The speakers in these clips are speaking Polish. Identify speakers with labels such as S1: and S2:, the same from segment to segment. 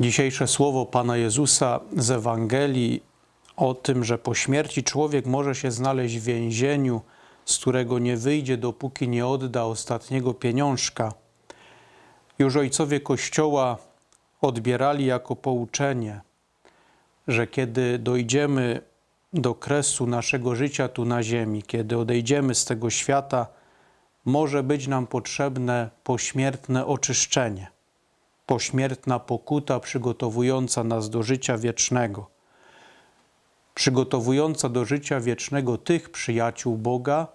S1: Dzisiejsze słowo Pana Jezusa z Ewangelii o tym, że po śmierci człowiek może się znaleźć w więzieniu, z którego nie wyjdzie, dopóki nie odda ostatniego pieniążka, już ojcowie Kościoła odbierali jako pouczenie, że kiedy dojdziemy do kresu naszego życia tu na ziemi, kiedy odejdziemy z tego świata, może być nam potrzebne pośmiertne oczyszczenie, pośmiertna pokuta przygotowująca nas do życia wiecznego, przygotowująca do życia wiecznego tych przyjaciół Boga,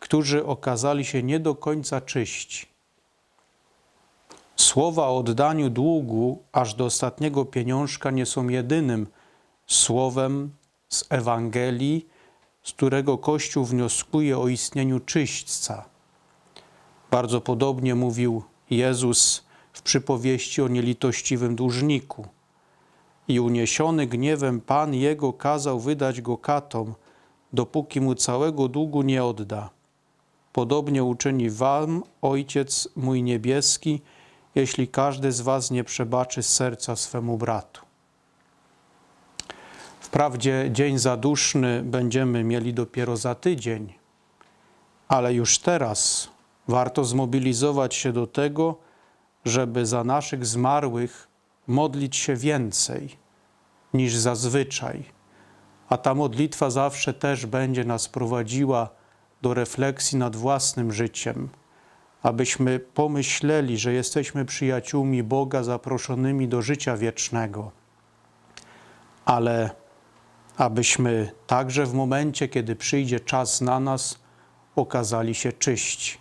S1: którzy okazali się nie do końca czyści. Słowa o oddaniu długu aż do ostatniego pieniążka nie są jedynym słowem z Ewangelii, z którego Kościół wnioskuje o istnieniu czyśćca. Bardzo podobnie mówił Jezus w przypowieści o nielitościwym dłużniku. I uniesiony gniewem Pan jego kazał wydać go katom, dopóki mu całego długu nie odda. Podobnie uczyni wam Ojciec mój niebieski, jeśli każdy z was nie przebaczy serca swemu bratu. Wprawdzie dzień zaduszny będziemy mieli dopiero za tydzień, ale już teraz warto zmobilizować się do tego, żeby za naszych zmarłych modlić się więcej niż zazwyczaj. A ta modlitwa zawsze też będzie nas prowadziła do refleksji nad własnym życiem, abyśmy pomyśleli, że jesteśmy przyjaciółmi Boga zaproszonymi do życia wiecznego, ale abyśmy także w momencie, kiedy przyjdzie czas na nas, okazali się czyści.